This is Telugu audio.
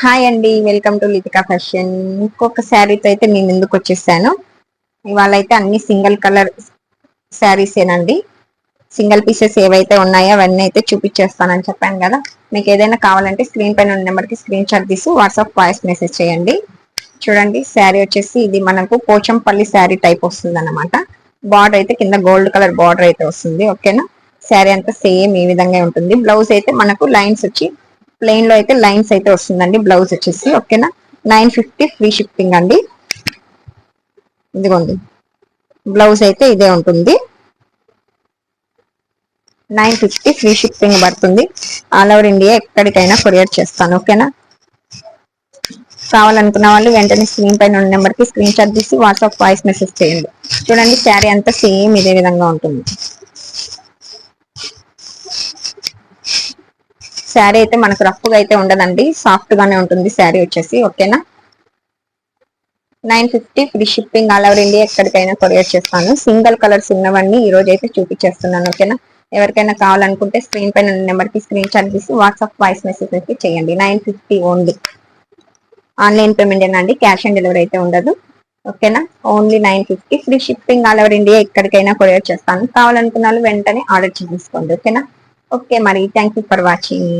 హాయ్ అండి వెల్కమ్ టు లితికా ఫ్యాషన్ ఇంకొక శారీతో అయితే నేను ముందుకు వచ్చేసాను. ఇవాళ అయితే అన్ని సింగిల్ కలర్ శారీస్ ఏనండి. సింగిల్ పీసెస్ ఏవైతే ఉన్నాయో అవన్నీ అయితే చూపించేస్తానని చెప్పాను కదా. మీకు ఏదైనా కావాలంటే స్క్రీన్ పైన ఉన్న నెంబర్కి స్క్రీన్ షాట్ తీసి వాట్సాప్ వాయిస్ మెసేజ్ చేయండి. చూడండి శారీ వచ్చేసి ఇది మనకు పోచంపల్లి శారీ టైప్ వస్తుంది అనమాట బార్డర్ అయితే కింద గోల్డ్ కలర్ బార్డర్ అయితే వస్తుంది ఓకేనా శారీ అంతా సేమ్ ఈ విధంగా ఉంటుంది. బ్లౌజ్ అయితే మనకు లైన్స్ వచ్చి ప్లెయిన్లో అయితే లైన్స్ అయితే వస్తుందండి బ్లౌజ్ వచ్చేసి ఓకేనా నైన్ ఫిఫ్టీ ఫ్రీ షిప్పింగ్ అండి. ఇదిగోండి బ్లౌజ్ అయితే ఇదే ఉంటుంది. నైన్ ఫిఫ్టీ ఫ్రీ షిప్పింగ్ పడుతుంది. ఆల్ ఓవర్ ఇండియా ఎక్కడికైనా కొరియర్ చేస్తాను ఓకేనా కావాలనుకున్న వాళ్ళు వెంటనే స్క్రీన్ పైన ఉన్న నెంబర్కి స్క్రీన్ షాట్ తీసి వాట్సాప్ వాయిస్ మెసేజ్ చేయండి. చూడండి శారీ అంతా సేమ్ ఇదే విధంగా ఉంటుంది. శారీ అయితే మనకు రఫ్గా అయితే ఉండదండి. సాఫ్ట్ గానే ఉంటుంది శారీ వచ్చేసి ఓకేనా? Nine fifty free shipping all over India ఎక్కడికైనా కొరియర్ చేస్తాను. సింగిల్ కలర్స్ ఉన్నవన్నీ ఈ రోజు అయితే చూపించేస్తున్నాను ఓకేనా? ఎవరికైనా కావాలనుకుంటే స్క్రీన్ పైన నెంబర్కి స్క్రీన్ షాట్ తీసి వాట్సాప్ వాయిస్ మెసేజ్ అయితే చేయండి. Nine fifty only online payment అండి? క్యాష్ ఆన్ డెలివరీ అయితే ఉండదు ఓకేనా? Only nine fifty free shipping all over India ఎక్కడికైనా కొరియర్ చేస్తాను. కావాలనుకున్న వెంటనే ఆర్డర్ చేసేసుకోండి ఓకేనా? ఓకే మరి థ్యాంక్ యూ ఫర్ వాచింగ్